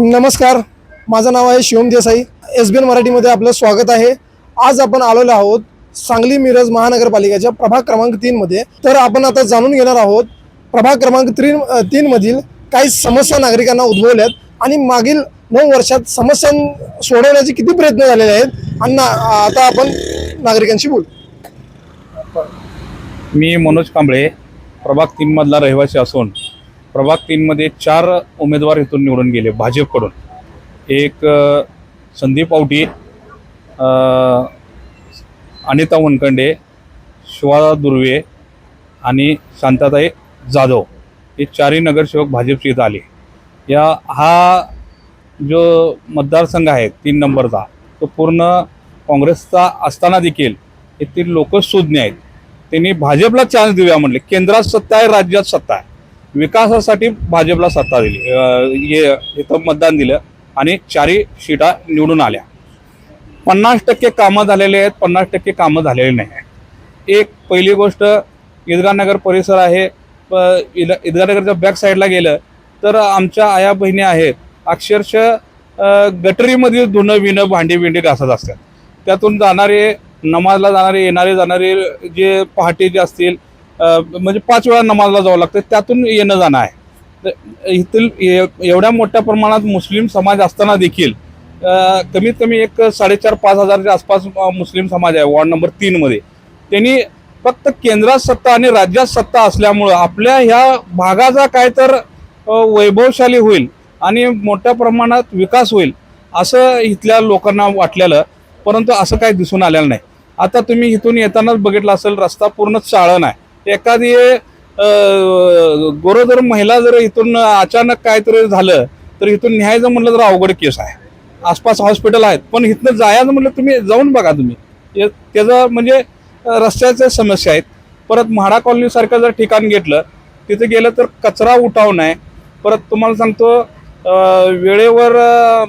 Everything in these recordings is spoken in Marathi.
नमस्कार. माझं नाव आहे Shivam Desai. S B N मराठीमध्ये आपलं स्वागत आहे. आज आपण आलेलो आहोत सांगली मिरज महानगरपालिकेच्या प्रभाग क्रमांक तीनमध्ये तर आपण आता जाणून घेणार आहोत प्रभाग क्रमांक तीन तीनमधील काही समस्या नागरिकांना उद्भवल्यात आणि मागील नऊ वर्षात समस्या सोडवण्याचे किती प्रयत्न झालेले आहेत? आणि ना- आता आपण नागरिकांशी बोलू. मी मनोज कांबळे प्रभाग तीनमधला रहिवासी असून प्रभाग तीनमध्ये चार उमेदवार इथून निवडून गेले भाजपकडून. एक संदीप आवटी अनिता वनखंडे शिवा दुर्वे आणि शांताताई जाधव हे चारही नगरसेवक भाजपचे इथं आले. या हा जो मतदारसंघ आहे तीन नंबरचा तो पूर्ण काँग्रेसचा असताना देखील येथील लोक सुज्ञ आहेत. त्यांनी भाजपला चान्स देऊया म्हणले केंद्रात सत्ता आहे राज्यात सत्ता आहे. विकासासाठी भाजपला सत्ता दिली. हे इथं मतदान दिलं आणि चारही शिटा निवडून आल्या. पन्नास टक्के कामं झालेले आहेत पन्नास टक्के कामं झालेली नाही आहेत. एक पहिली गोष्ट ईदगा नगर परिसर आहे प- ईद- बॅक साईडला गेलं तर आमच्या आया बहिणी आहेत अक्षरशः गटरीमधील गटरीमध्ये धुणं विणं भांडी बिंडी घासत असतात. त्यातून जाणारे नमाजला जाणारे येणारे जाणारे जे पहाटे जे असतील म्हणजे पाच वेळा नमाजला जावं लागतं त्यातून येणं जाणं आहे. तर एवढ्या मोठ्या प्रमाणात मुस्लिम समाज असताना देखील कमीत कमी एक साडेचार पाच हजारच्या आसपास मुस्लिम समाज आहे वॉर्ड नंबर तीनमध्ये त्यांनी फक्त केंद्रात सत्ता आणि राज्यात सत्ता असल्यामुळं आपल्या ह्या भागाचा काय तर वैभवशाली होईल आणि मोठ्या प्रमाणात विकास होईल असं इथल्या लोकांना वाटलेलं परंतु असं काही दिसून आलेलं नाही. आता तुम्ही इथून येतानाच बघितलं असेल रस्ता पूर्ण चाळण आहे. एखादी अं, गरोदर महिला जर इथून अचानक काहीतरी झालं तर इथून न्यायचं म्हणलं तर अवघड केस आहे. आसपास हॉस्पिटल आहेत पण इथनं जायचं म्हणलं तुम्ही जाऊन बघा तुम्ही. त्याचं म्हणजे रस्त्याच्या समस्या आहेत. परत म्हाडा कॉलनीसारखं जर ठिकाण घेतलं तिथे गेलं तर कचरा उठाव नाही. परत तुम्हाला सांगतो वेळेवर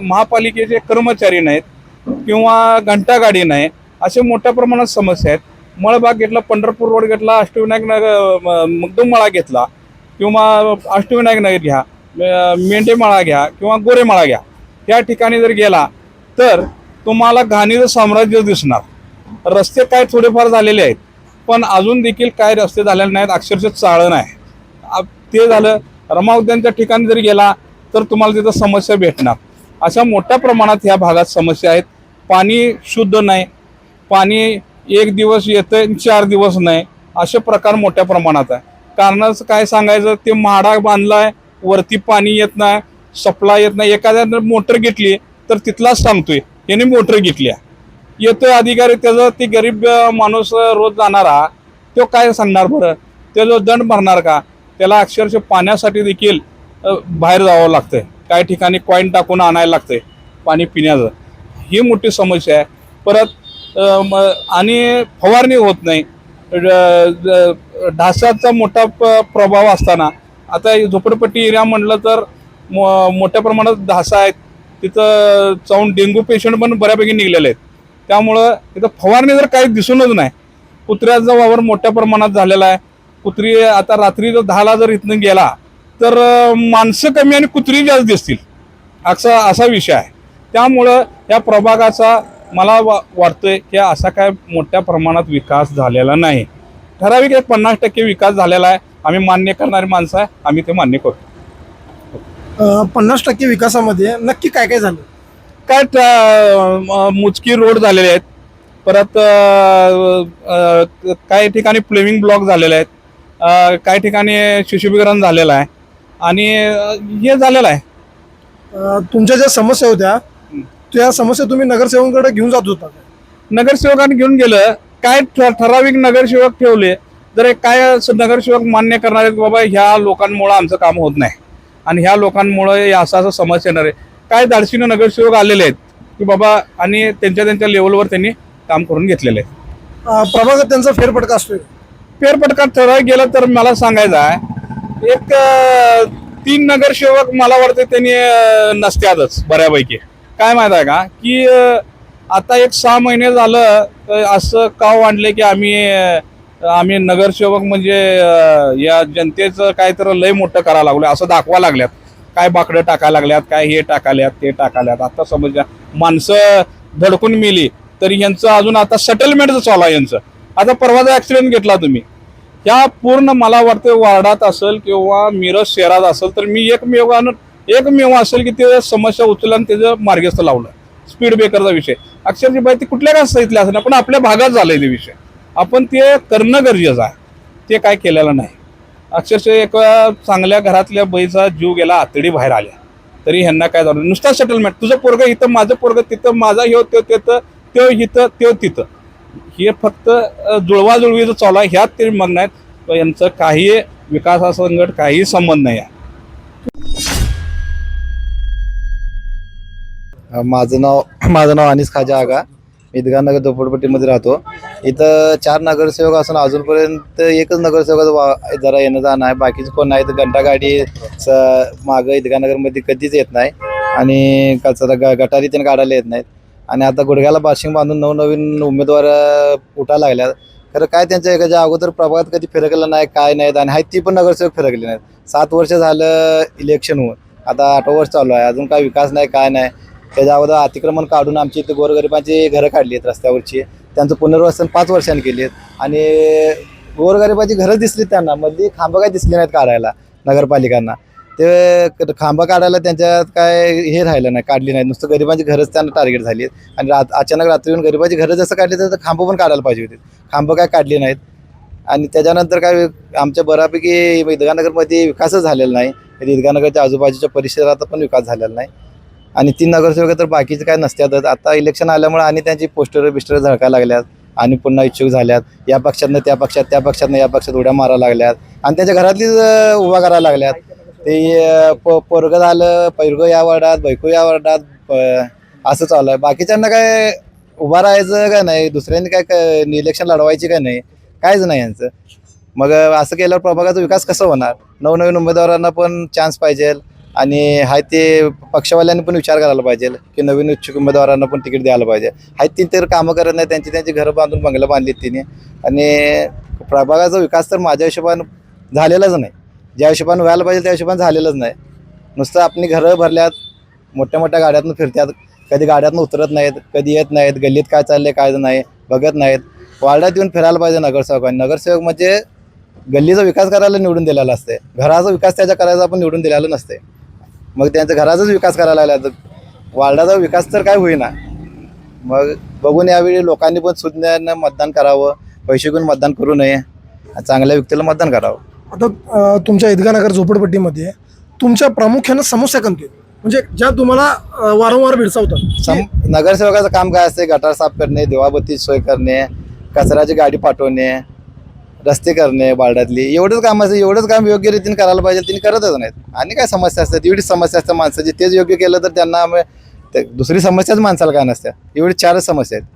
महापालिकेचे कर्मचारी नाहीत किंवा घंटागाडी नाही असे मोठ्या प्रमाणात समस्या आहेत. मळबाग घेतला पंढरपूर रोड घेतला अष्टविनायक नगर मुग्धमळा घेतला. किंवा अष्टविनायक नगर घ्या मेंढेमाळा घ्या किंवा गोरेमाळा घ्या. या ठिकाणी जर गेला तर तुम्हाला घाणीचं साम्राज्य दिसणार. रस्ते काय थोडेफार झालेले आहेत पण अजून देखील काय रस्ते झालेले नाहीत अक्षरशः चाळण आहे. ते झालं रमा उद्यानच्या ठिकाणी जर गेला तर तुम्हाला तिथं समस्या भेटणार. अशा मोठ्या प्रमाणात ह्या भागात समस्या आहेत. पाणी शुद्ध नाही. पाणी एक दिवस येतं चार दिवस नाही. असे प्रकार मोठ्या प्रमाणात आहे. कारणच काय सांगायचं ते म्हाडा बांधलाय वरती पाणी येत नाही सप्लाय येत नाही. एखाद्यानं मोटर घेतली तर तिथलाच सांगतोय याने मोटर घेतली आहे. येतोय अधिकारी त्याचं ते गरीब माणूस रोज जाणारा तो काय सांगणार बरं? त्याचा दंड भरणार का? त्याला अक्षरशः पाण्यासाठी देखील बाहेर जावं लागतंय. काही ठिकाणी कॉईन टाकून आणायला लागतंय पाणी पिण्याचं. ही मोठी समस्या आहे. परत आणि फवारणी होत नाही. ड- ढासाचा मोठा प- प्रभाव असताना आता झोपडपट्टी एरिया म्हटलं तर मो मोठ्या प्रमाणात ढासा आहेत. तिथं जाऊन डेंग्यू पेशंट पण बऱ्यापैकी निघलेले आहेत. त्यामुळं तिथं फवारणी जर काही दिसूनच नाही. कुत्र्याचा वावर मोठ्या प्रमाणात झालेला आहे. कुत्री आता रात्री जर दहाला जर इथनं गेला तर माणसं कमी आणि कुत्री जास्त दिसतील. असा असा विषय आहे. त्यामुळं या प्रभागाचा मला वा वाटतंय की असा काय मोठ्या प्रमाणात विकास झालेला नाही. ठराविक एक पन्नास टक्के विकास झालेला आहे. आम्ही मान्य करणारी माणसं आहे. आम्ही ते मान्य करतो. पन्नास टक्के विकासामध्ये नक्की काय काय झालं? काय मुचकी रोड झालेले आहेत. परत काही ठिकाणी प्लेविंग ब्लॉक झालेले आहेत. काही ठिकाणी शिशुभीकरण झालेलं आहे. आणि हे झालेलं आहे. तुमच्या ज्या समस्या होत्या त्या समस्या तुम्ही नगरसेवकांकडे घेऊन जात होता. नगरसेवकांनी घेऊन गेलं. काय ठराविक नगरसेवक ठेवले. जर एक काय नगरसेवक मान्य करणार आहेत की बाबा ह्या लोकांमुळं आमचं काम होत नाही. आणि ह्या लोकांमुळं असं असं समस्या येणार आहे. काय धाडशीनं नगरसेवक आलेले आहेत की बाबा आणि त्यांच्या त्यांच्या लेवलवर त्यांनी काम करून घेतलेलं आहे प्रभागात त्यांचा फेरफटका असतोय. फेरफटका ठराव गेला तर मला सांगायचं आहे एक तीन नगरसेवक मला वाटतं त्यांनी नसत्यातच बऱ्यापैकी. काय माहीत आहे का? की आता एक सहा महिने झालं तर असं काव वाढले की आम्ही आम्ही नगरसेवक म्हणजे या जनतेचं काय तर लय मोठं करायला लागलो असं दाखवा लागल्यात. काय बाकडं टाकायला लागल्यात काय हे टाकाल्यात ते टाकाल्यात आता समजा माणसं धडकून मेली तरी यांचं अजून आता सेटलमेंटचं चालू आहे यांचं. आता परवाचा ऍक्सिडेंट घेतला तुम्ही ह्या पूर्ण मला वाटतं वार्डात असेल किंवा मिरज शहरात असेल तर मी एकमेवानं एकमेव असेल की ते समस्या उचललं आणि त्याचं मार्गस्थ लावलं. स्पीड ब्रेकरचा विषय. अक्षरशः बाई ते कुठल्या काय साहित्य असेल पण आपल्या भागात झालंय ते विषय. आपण ते करणं गरजेचं आहे. ते काय केलेलं नाही. अक्षरशः एका चांगल्या घरातल्या बैचा जीव गेला आतडी बाहेर आल्या. तरी ह्यांना काय झालं? नुसता सेटलमेंट तुझं पोरग इथं माझं पोरग तिथं माझा ह्यो त्यो तिथं त्यो इथं त्यो तिथं. हे फक्त जुळवाजुळवीचं चालू आहे. ह्यात तरी मग आहेत. यांचं काही विकासासंगट काही संबंध नाही आहे. माझं नाव माझं नाव अनिस खाजा आगा. मी नगर झोपडपट्टीमध्ये राहतो. इथं चार नगरसेवक असून अजूनपर्यंत एकच नगरसेवक वा- जरा येणं जाणं आहे. बाकीचं कोण नाही तर घंटा गाडी स मागं ईदगानगरमध्ये कधीच येत नाही. आणि कचरा ग गटारी त्यांना काढायला येत नाहीत. आणि आता गुडघ्याला बाशिंग बांधून नवनवीन उमेदवार उठायला लागल्यात. खरं काय त्यांच्या एखाद्या अगोदर प्रभागात कधी फिरकलं नाही काय नाहीत आणि आहेत ती पण नगरसेवक फिरकले नाहीत. सात वर्ष झालं इलेक्शन होऊन आता आठवं वर्ष चालू आहे. अजून काय विकास नाही काय नाही. त्याच्या अगोदर अतिक्रमण काढून आमची इथे गोरगरिबांची घरं काढली आहेत रस्त्यावरची. त्यांचं पुनर्वसन पाच वर्षांनी केली आहेत. आणि गोरगरिबाची घरं दिसली त्यांना मधली खांबं काय दिसली नाहीत काढायला नगरपालिकांना. ते खांब काढायला त्यांच्यात काय हे राहिलं नाही काढली नाही नुसतं गरिबांची घरंच त्यांना टार्गेट झाली आहेत. आणि रात अचानक रात्री येऊन गरिबाची घरं जसं काढली तर खांबं पण काढायला पाहिजे होती. खांबं काय काढली नाहीत. आणि त्याच्यानंतर काय आमच्या बऱ्यापैकी ईदगानगरमध्ये विकासच झालेला नाही. ईदगानगरच्या आजूबाजूच्या परिसरात पण विकास झालेला नाही. आणि तीन नगरसेवक तर बाकीचे काय नसतातच आता इलेक्शन आल्यामुळे आणि त्यांची पोस्टर बिस्टर झळकायला लागल्यात. आणि पुन्हा इच्छुक झाल्यात. या पक्षातनं त्या पक्षात त्या पक्षातनं या पक्षात उड्या मारायला लागल्यात. आणि त्यांच्या घरातलीच उभा करायला लागल्यात. ते प पोरगं झालं पैरगं या वार्डात बैको या वार्डात प- असं चालू आहे. बाकीच्यांना काय उभा राहायचं काय नाही? दुसऱ्यांनी काय इलेक्शन लढवायची काय नाही? कायच नाही यांचं. मग असं केल्यावर प्रभागाचा विकास कसा होणार? नवनवीन उमेदवारांना पण चान्स पाहिजे आणि हाय ते पक्षवाल्यांनी पण विचार करायला पाहिजे की नवीन इच्छुक उमेदवारांना पण तिकीट द्यायला पाहिजे. हाय ती तर कामं करत नाही त्यांची त्यांची घरं बांधून बंगलं बांधलीत तिने. आणि प्रभागाचा विकास तर माझ्या हिशोबानं झालेलाच नाही. ज्या हिशोबानं व्हायला पाहिजे त्या हिशोबानं झालेलंच नाही. नुसतं आपली घरं भरल्यात मोठ्या मोठ्या गाड्यातनं फिरतात कधी गाड्यातनं उतरत नाहीत कधी येत नाहीत गल्लीत काय चाललंय काय नाही बघत नाहीत. वार्डात येऊन फिरायला पाहिजे नगरसेवकांनी. नगरसेवक म्हणजे गल्लीचा विकास करायला निवडून दिलेला असते घराचा विकास त्याच्या करायचा पण निवडून दिलेला नसते मग त्यांचा घराचाच विकास करायला लागला. तर वार्डाचा विकास तर काय होईना. मग बघून यावेळी लोकांनी पण सुज्ञानं मतदान करावं पैसे घेऊन मतदान करू नये चांगल्या व्यक्तीला मतदान करावं. आता अ, तुमच्या ईदगाह नगर झोपडपट्टीमध्ये तुमच्या प्रामुख्यानं समस्या कोणत्या आहेत? म्हणजे ज्या तुम्हाला अ, वारंवार भेडसावतात. सम नगरसेवकाचं काम काय असते? गटार साफ करणे देवाबत्ती सोय करणे कचऱ्याची गाडी पाठवणे रस्ते करणे वार्डातली एवढंच काम असतं एवढंच काम योग्य रीतीने करायला पाहिजे तिने करतच नाहीत. आणि काय समस्या असतात एवढी समस्या असतात माणसाची तेच योग्य केलं तर त्यांना ते- दुसरी समस्याच माणसाला काय नसत्या एवढी चारच समस्या आहेत.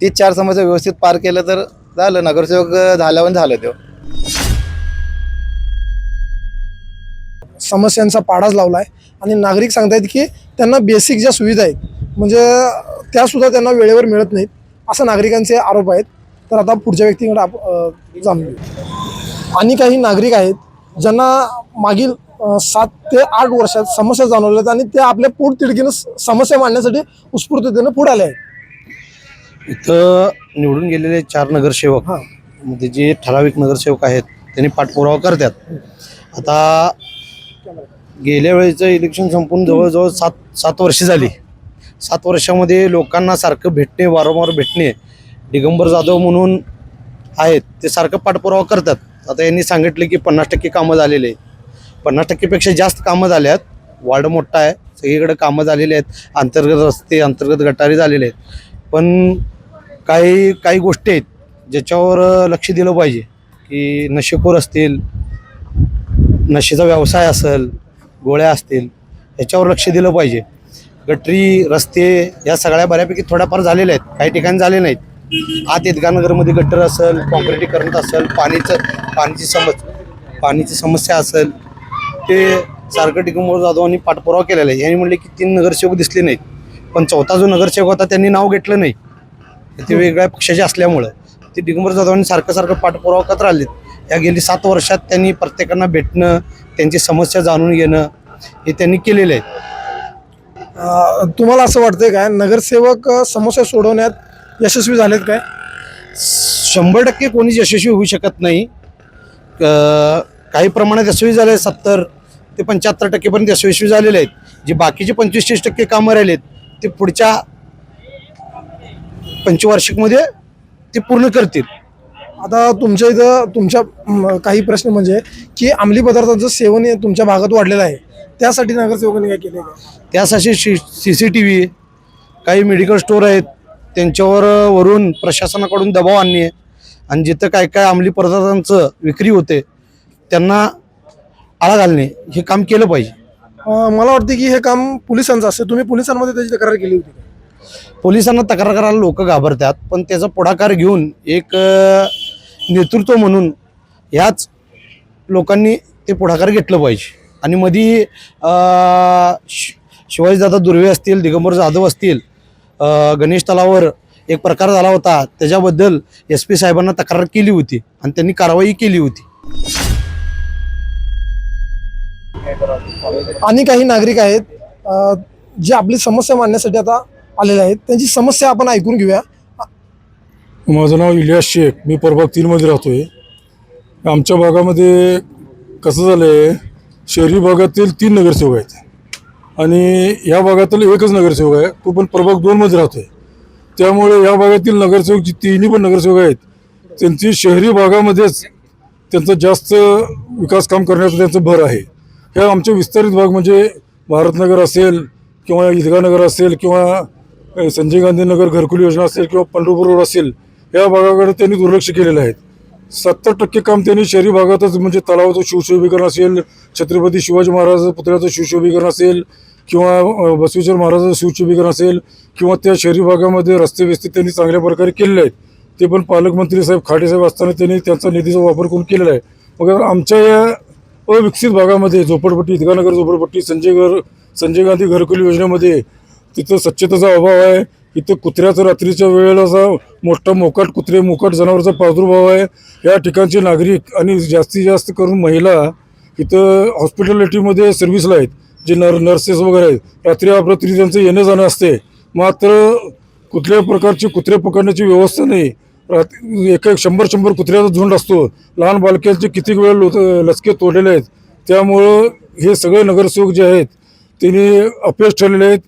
तीच चार समस्या व्यवस्थित पार केलं तर झालं नगरसेवक झाल्यावर झालं ते. समस्यांचा पाडाच लावला आहे आणि नागरिक सांगतायत की त्यांना बेसिक ज्या सुविधा आहेत म्हणजे त्यासुद्धा त्यांना वेळेवर मिळत नाहीत असं नागरिकांचे आरोप आहेत. तर आता पुढच्या व्यक्तीकडे आप जाणून आणि काही नागरिक आहेत ज्यांना मागील सात ते आठ वर्षात समस्या जाणवल्यात आणि ते आपल्या पोटतिडकीनं समस्या मांडण्यासाठी उत्स्फूर्ततेनं पुढे आले आहेत. इथं निवडून गेलेले चार नगरसेवक हां. मध्ये जे ठराविक नगरसेवक आहेत त्यांनी पाठपुरावा करतात. आता गेल्या वेळेचं इलेक्शन संपून जवळजवळ सात सात वर्षे झाली. सात वर्षामध्ये लोकांना सारखं भेटणे वारंवार भेटणे दिगंबर जाधव म्हणून आहेत ते सारखं पाठपुरावा करतात. आता यांनी सांगितले की पन्नास टक्के कामं झालेले आहेत. पन्नास टक्केपेक्षा जास्त कामं झाल्यात वार्ड मोठा आहे. सगळीकडे कामं झालेली आहेत. अंतर्गत रस्ते अंतर्गत गटारी झालेले आहेत. पण काही काही गोष्टी आहेत ज्याच्यावर लक्ष दिलं पाहिजे की नशेखोर असतील नशेचा व्यवसाय असेल गोळ्या असतील ह्याच्यावर लक्ष दिलं पाहिजे. गटरी रस्ते या सगळ्या बऱ्यापैकी थोड्याफार झालेल्या आहेत. काही ठिकाणी झाले नाहीत. आत इदगानगरमध्ये गटर असेल कॉन्क्रिटीकरण असेल पाणीचं पाणीची समज पाणीची समस्या असेल ते सारखं टिकमोर जाधवांनी पाठपुरावा केलेला आहे. यांनी म्हणले की तीन नगरसेवक दिसले नाहीत. पण चौथा जो नगरसेवक होता त्यांनी नाव घेतलं नाही. ते वेगळ्या पक्षाचे असल्यामुळं ते दिगंबर जाधवांनी सारखं सारखं पाठपुरावा करत राहिले या गेली सात वर्षात त्यांनी प्रत्येकांना भेटणं त्यांची समस्या जाणून घेणं हे त्यांनी केलेलं आहे. तुम्हाला असं वाटतंय काय नगरसेवक समस्या सोडवण्यात यशस्वी झालेत काय? शंभर टक्के कोणीच यशस्वी होऊ शकत नाही. काही प्रमाणात यशस्वी झाले सत्तर ते पंच्याहत्तर टक्केपर्यंत यशस्वी झालेले आहेत. जे बाकीचे पंचवीस तीस टक्के कामं राहिलेत ते पुढच्या पंचवार्षिकमध्ये ते पूर्ण करतील. आता तुमच्या इथं तुमच्या काही प्रश्न म्हणजे की अंमली पदार्थांचं सेवन तुमच्या भागात वाढलेलं आहे. त्यासाठी नगरसेवकांनी काय केले त्यासाठी C C C T V काही मेडिकल स्टोअर आहेत त्यांच्यावर वरून प्रशासनाकडून दबाव आणणे आणि जिथं काय काय अंमली पदार्थांचं विक्री होते त्यांना आळा घालणे हे काम केलं पाहिजे. मला वाटतं की हे काम पोलिसांचं असतं. तुम्ही पोलिसांमध्ये त्याची तक्रार केली होती का? पोलिसांना तक्रार करायला लोक घाबरतात पण त्याचा पुढाकार घेऊन एक अ, नेतृत्व म्हणून ह्याच लोकांनी ते पुढाकार घेतलं पाहिजे. आणि मधी अ, शि- शिवाजीदादा दुर्वे असतील दिगंबर जाधव असतील गणेश तलावर एक प्रकार झाला होता. त्याच्याबद्दल एस पी साहेबांना तक्रार केली होती आणि त्यांनी कारवाई केली होती. आणि काही नागरिक आहेत जे आपली समस्या मांडण्यासाठी आता आलेले आहेत. त्यांची समस्या आपण ऐकून घेऊया. माझं नाव इलियास शेख. मी प्रभाग तीनमध्ये राहतो आहे आमच्या भागामध्ये कसं झालं आहे शहरी भागातील तीन नगरसेवक आहेत. आणि या भागातील एकच नगरसेवक आहे. तो पण प्रभाग दोनमध्ये राहतो आहे त्यामुळे या भागातील नगरसेवक जी तिन्ही पण नगरसेवक आहेत त्यांची शहरी भागामध्येच त्यांचं जास्त विकास काम करण्याचं त्यांचं भर आहे. ह्या आमचे विस्तारित भाग म्हणजे भारतनगर असेल किंवा ईदगानगर असेल किंवा संजय गांधी नगर घरकुल योजना असेल किंवा पंढरपूर रोड असेल या भागाकडे त्यांनी दुर्लक्ष केलेलं आहे. सत्तर टक्के काम त्यांनी शहरी भागातच म्हणजे तलावाचं शिवशोभीकरण असेल छत्रपती शिवाजी महाराज पुतळ्याचं शिवशोभीकरण असेल किंवा बसवेश्वर महाराजाचं शिवशोभीकरण असेल किंवा त्या शहरी भागामध्ये रस्ते व्यस्ते त्यांनी चांगल्या प्रकारे केलेले आहेत. ते पण पालकमंत्री साहेब खाडेसाहेब असताना त्यांनी त्यांचा निधीचा वापर करून केलेला आहे. मग आमच्या या अविकसित भागामध्ये झोपडपट्टी इदगानगर झोपडपट्टी संजय घर संजय गांधी घरकुल योजनेमध्ये तिथं स्वच्छतेचा अभाव आहे. इथं कुत्र्याचं रात्रीच्या वेळेला असा मोठा मोकाट कुत्रे मोकाट जनावरचा प्रादुर्भाव आहे. या ठिकाणचे नागरिक आणि जास्तीत जास्त करून महिला इथं हॉस्पिटॅलिटीमध्ये सर्व्हिसला आहेत. जे नर नर्सेस वगैरे आहेत. रात्री अपरात्री त्यांचं येणं जाणं असते. मात्र कुठल्याही प्रकारची कुत्रे पकडण्याची व्यवस्था नाही. रात्री एक एक शंभर शंभर कुत्र्याचा झुंड असतो. लहान बालक्यांचे किती वेळ लोक लचके तोडलेले आहेत. त्यामुळं हे सगळे नगरसेवक जे आहेत त्यांनी अपयश ठरलेले आहेत.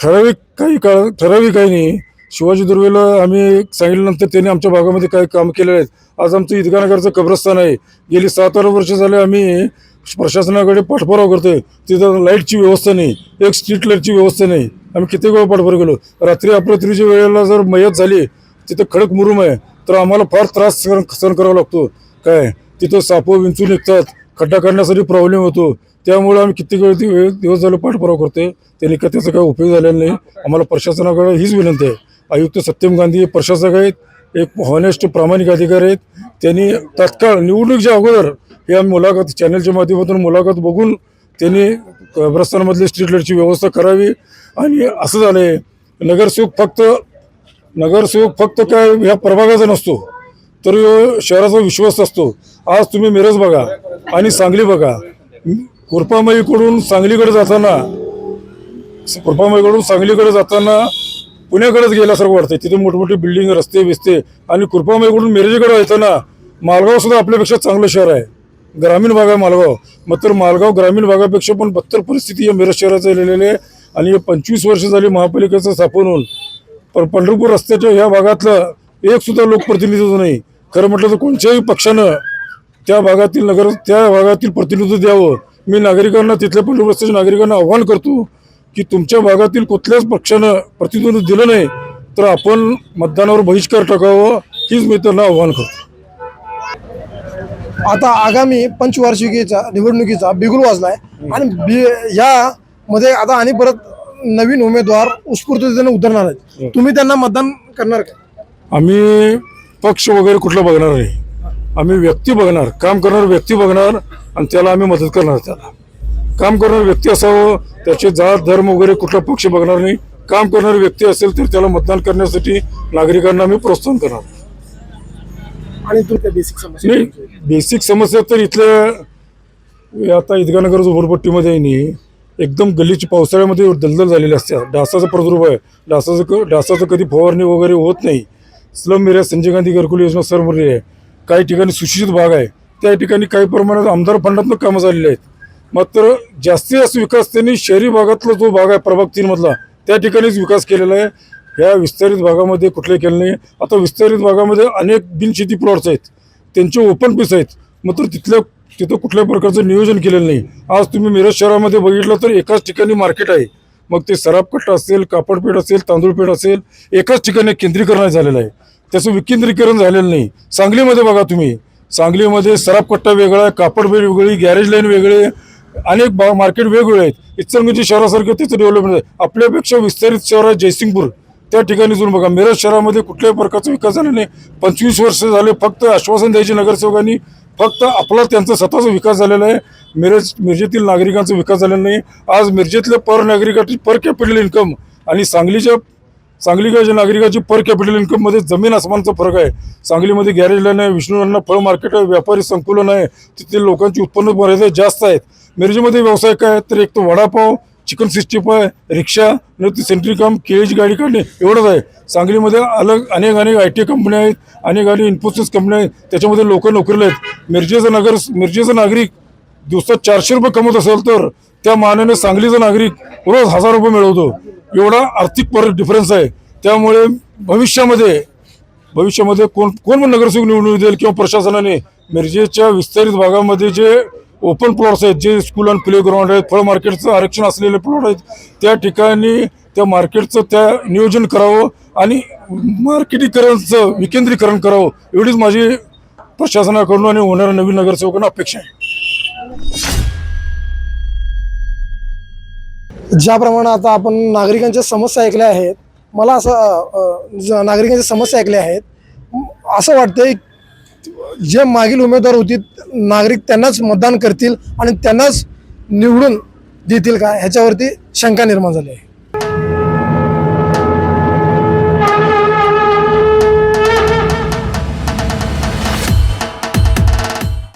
ठराविक काही काळ ठराविक काही नाही. शिवाजी दुर्वेला आम्ही सांगितल्यानंतर त्यांनी आमच्या भागामध्ये काही काम केलेलं आहेत. आज आमचं इदगानगरचं कब्रस्तान आहे. गेली सात आठ वर्ष झाले आम्ही प्रशासनाकडे पाठपुरावा करतोय. तिथं लाईटची व्यवस्था नाही. एक स्ट्रीट लाईटची व्यवस्था नाही. आम्ही किती वेळा पाठपुरावा केलो? रात्री अपरात्रीच्या वेळेला जर मयत झाली तिथं खडक मुरुम आहे तर आम्हाला फार त्रास सहन सहन करावा लागतो. काय? तिथं सापं विंचू निघतात. खड्डा काढण्यासाठी प्रॉब्लेम होतो. त्यामुळे आम्ही कित्येक वेळ ती- वेळ दिवस झालं पाठपुरावा करतोय. त्यांनी का त्याचा काही उपयोग झालेला नाही. आम्हाला प्रशासनाकडे हीच विनंती आहे. आयुक्त सत्यम गांधी हे प्रशासक आहेत. एक हॉनेस्ट प्रामाणिक अधिकारी आहेत. त्यांनी तात्काळ निवडणुकीच्या अगोदर हे आम्ही मुलाखत चॅनलच्या माध्यमातून मुलाखत बघून त्यांनी कब्रस्तानमधली स्ट्रीट लाईटची व्यवस्था करावी. आणि असं झालं आहे नगरसेवक फक्त नगरसेवक फक्त काय ह्या प्रभागाचा नसतो. तर शहराचा विश्वास असतो. आज तुम्ही मिरज बघा आणि सांगली बघा. कुरपामाईकडून सांगलीकडे जाताना कुरपामाईकडून सांगलीकडे जाताना पुण्याकडेच गेल्यासारखं वाटतं तिथे मोठमोठी बिल्डिंग रस्ते बिस्ते आणि कुरपामाईकडून मिरजेकडे येताना मालगाव सुद्धा आपल्यापेक्षा चांगलं शहर आहे. ग्रामीण भाग आहे मालगाव. मग तर मालगाव ग्रामीण भागापेक्षा पण बत्तर परिस्थिती या मिरज शहराचं लिहिलेली आहे. आणि हे पंचवीस वर्ष झाली महापालिकेचं स्थापन होऊन पण पंढरपूर रस्त्याच्या ह्या भागातलं एकसुद्धा लोकप्रतिनिधित्व नाही. खरं म्हटलं तर कोणत्याही पक्षानं त्या भागातील नगर त्या भागातील प्रतिनिधित्व द्यावं. मी नागरिकांना तिथल्या रस्त्याच्या नागरिकांना आव्हान करतो की तुमच्या भागातील कुठल्याच पक्षानं प्रतिनिधित्व दिलं नाही तर आपण मतदानावर बहिष्कार टाकावं हीच मी त्यांना आव्हान करतो. आता आगामी पंचवार्षिकीचा निवडणुकीचा बिगुल वाजलाय आणि बि या मध्ये आता आणि परत नवीन उमेदवार उत्स्फूर्ततेने उतरणार आहेत. तुम्ही त्यांना मतदान करणार का? आम्ही पक्ष वगैरे कुठला बघणार नाही. आम्ही व्यक्ती बघणार काम करणार व्यक्ती बघणार आणि त्याला आम्ही मदत करणार त्याला. काम करणारा व्यक्ती असावं त्याचे जात धर्म वगैरे कुठला पक्ष बघणार नाही. काम करणारी व्यक्ती असेल तर त्याला मतदान करण्यासाठी नागरिकांना आम्ही प्रोत्साहन करणार. आणि तुमच्या बेसिक समस्या नाही बेसिक समस्या तर इथल्या आता ईदगानगर झोपडपट्टीमध्ये आहे नी एकदम गलीची पावसाळ्यामध्ये दलदल झालेली असते. डासाचा प्रादुर्भाव आहे. डासाचं क डासाचं कधी फवारणी वगैरे होत नाही. स्लम एरिया संजय गांधी घरकुल योजना सरमरली आहे. काही ठिकाणी सुशिक्षित भाग आहे. त्या ठिकाणी काही प्रमाणात आमदार फंडातून कामं झालेली आहेत. मात्र जास्तीत जास्त विकास त्यांनी शहरी भागातला जो भाग आहे प्रभाग तीनमधला त्या ठिकाणीच विकास केलेला आहे. ह्या विस्तारित भागामध्ये कुठले केलं नाही. आता विस्तारित भागामध्ये अनेक बिनशेती प्लॉट्स आहेत. त्यांचे ओपन पीस आहेत. मात्र तिथल्या तिथं कुठल्या प्रकारचं नियोजन केलेलं नाही. आज तुम्ही मिरज शहरामध्ये बघितलं तर एकाच ठिकाणी मार्केट आहे. मग ते सराबकट्टा असेल कापडपेठ असेल तांदूळपेठ असेल एकाच ठिकाणी केंद्रीकरण झालेलं आहे. त्याचं विकेंद्रीकरण झालेलं नाही. सांगलीमध्ये बघा तुम्ही. सांगलीमध्ये सराबकट्टा वेगळा कापड कापडपेठ वेगळी गॅरेज लाईन वेगळे अनेक मार्केट वेगवेगळे आहेत. इचलकरंजी शहरासारखं तिथं डेव्हलपमेंट आहे. आपल्यापेक्षा विस्तारित शहर आहे जयसिंगपूर. त्या ठिकाणी जाऊन बघा. मिरज शहरामध्ये कुठल्याही प्रकारचा विकास झाला नाही. पंचवीस वर्ष झाले फक्त आश्वासन द्यायचे नगरसेवकांनी. फक्त आपला त्यांचा स्वतःचा विकास झालेला आहे. मिरज मिरजेतील नागरिकांचा विकास झालेला नाही. आज मिरजेतल्या पर नागरिकाची पर कॅपिटल इन्कम आणि सांगलीच्या सांगलीच्या नागरिकाची पर कॅपिटल इन्कममध्ये जमीन आसमानचा फरक आहे. सांगलीमध्ये गॅरेज लाईन आहे फळ पर मार्केट आहे व्यापारी संकुलन आहे. तिथे लोकांची उत्पन्न मर्यादा जास्त आहेत. मिरजेमध्ये व्यवसाय काय आहेत? तर एक तर वडापाव चिकन सिक्स्टी फाय रिक्षा आणि ती सेंट्री काम केळीची गाडी काढणे एवढंच आहे. सांगलीमध्ये अलग अनेक अनेक आय टी कंपन्या आहेत अनेक अनेक इन्फोसिस कंपन्या आहेत. त्याच्यामध्ये लोक नोकरीला आहेत. मिरजेचं नगर मिरजेचं नागरिक दिवसात चारशे रुपये कमवत असेल तर त्या मानाने सांगलीचा नागरिक रोज हजार रुपये मिळवतो एवढा आर्थिक पर डिफरन्स आहे. त्यामुळे भविष्यामध्ये भविष्यामध्ये कोण कोण पण नगरसेवक निवडून देईल किंवा प्रशासनाने मिरजेच्या विस्तारित भागामध्ये जे ओपन प्लॉट्स आहेत जे स्कूल आणि प्लेग्राऊंड आहेत फळ मार्केटचं आरक्षण असलेले प्लॉट आहेत त्या ठिकाणी त्या मार्केटचं त्या नियोजन करावं आणि मार्केटीकरणचं विकेंद्रीकरण करावं एवढीच माझी प्रशासनाकडून आणि होणाऱ्या नवीन नगरसेवकांना अपेक्षा आहे. ज्याप्रमाणे आता आपण नागरिकांच्या समस्या ऐकल्या आहेत मला असं ज- नागरिकांच्या समस्या ऐकल्या आहेत असं वाटतंय जे मागील उमेदवार होती नागरिक त्यांनाच मतदान करतील आणि त्यांनाच निवडून देतील का ह्याच्यावरती शंका निर्माण झाली आहे.